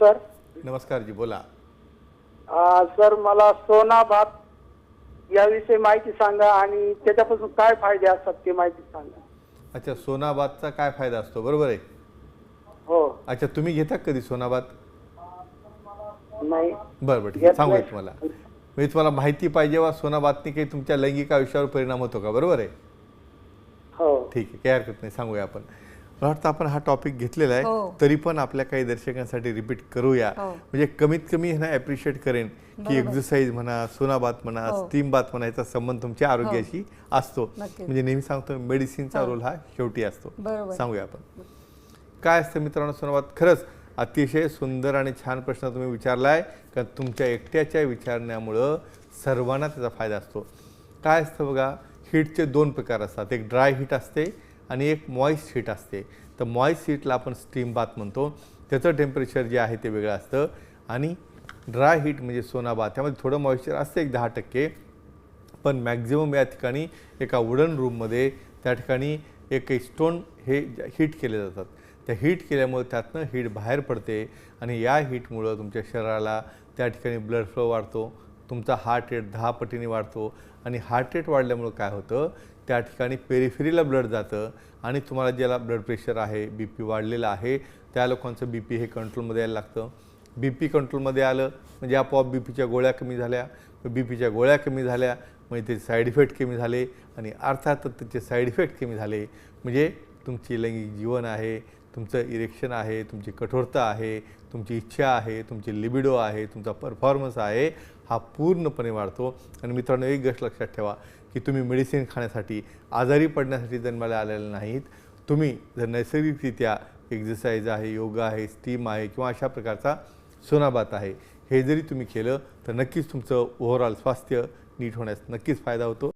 Sir. नमस्कार जी बोला. अ, sir मला सोना भात याविषयी माहिती सांगा आणि त्याच्यापासून काय फायदे असतात ते माहिती सांगा. अच्छा सोनाबादचा काय फायदा असतो? बरोबर आहे? हो. अच्छा तुम्ही घेता कधी सोनाबाद नाही. बरं बरं ठीक आहे. घेत सांगूया नाही. तुम्हाला. म्हणजे तुम्हाला माहिती पाहिजे वा सोनाबादनी काही तुमच्या लैंगिक आयुष्यावर परिणाम होतो का? बरोबर आहे? हो. ठीक आहे काही हरकत नाही. सांगूया आपण. मला वाटतं आपण हा टॉपिक घेतलेला आहे हो. तरी पण आपल्या काही दर्शकांसाठी रिपीट करूया. हो. म्हणजे कमीत कमी ह्यांना ॲप्रिशिएट करेन की एक्झरसाईज म्हणा सोनाबात म्हणा हो. स्टीम बात म्हणा याचा संबंध तुमच्या आरोग्याशी असतो. म्हणजे नेहमी सांगतो मेडिसिनचा रोल हा. शेवटी असतो. सांगूया आपण. काय असतं मित्रांनो सोनाबात खरंच अतिशय सुंदर आणि छान प्रश्न तुम्ही विचारला आहे कारण तुमच्या एकट्याच्या विचारण्यामुळं सर्वांना त्याचा फायदा असतो. काय असतं बघा हीटचे दोन प्रकार असतात. एक ड्राय हीट असते आणि एक मॉइस्ट हीट असते. तर मॉइस्ट हीटला आपण स्टीम बात म्हणतो. त्याचं टेम्परेचर जे आहे ते वेगळं असतं. आणि ड्राय हीट म्हणजे सोना बाथ त्यामध्ये थोडं मॉइश्चर असतं एक दहा टक्के. पण मॅक्झिमम या ठिकाणी एका वुडन रूममध्ये त्या ठिकाणी एक स्टोन हे हीट केले जातात. त्या हीट केल्यामुळे त्यातनं हीट बाहेर पडते. आणि या हीटमुळं तुमच्या शरीराला त्या ठिकाणी ब्लड फ्लो वाढतो. तुमचा हार्ट रेट दहा पटीने वाढतो आणि हार्ट रेट वाढल्यामुळं काय होतं? त्या ठिकाणी पेरिफेरीला ब्लड जातं आणि तुम्हाला ज्याला ब्लड प्रेशर आहे बी पी वाढलेलं आहे त्या लोकांचं बी पी हे कंट्रोलमध्ये यायला लागतं. बी पी कंट्रोलमध्ये आलं म्हणजे आपोआप बी पीच्या गोळ्या कमी झाल्या. बी पीच्या गोळ्या कमी झाल्या म्हणजे त्याचे साईड इफेक्ट कमी झाले आणि अर्थातच त्याचे साईड इफेक्ट कमी झाले. म्हणजे तुमची लैंगिक जीवन आहे तुमचं इरेक्शन आहे तुमची कठोरता आहे तुमची इच्छा आहे तुमची लिबिडो आहे तुमचा परफॉर्मन्स आहे हा पूर्णपणे वाढतो. आणि मित्रांनो एक गोष्ट लक्षात ठेवा की तुम्ही मेडिसिन खाण्यासाठी आजारी पडण्यासाठी जन्माला आलेले नाहीत तुम्ही जर नैसर्गिकरित्या एक्झरसाईज आहे योगा आहे स्टीम आहे किंवा अशा प्रकारचा सोनाबात आहे हे जरी तुम्ही केलं तर नक्कीच तुमचं ओव्हरऑल स्वास्थ्य नीट होण्यास नक्कीच फायदा होतो.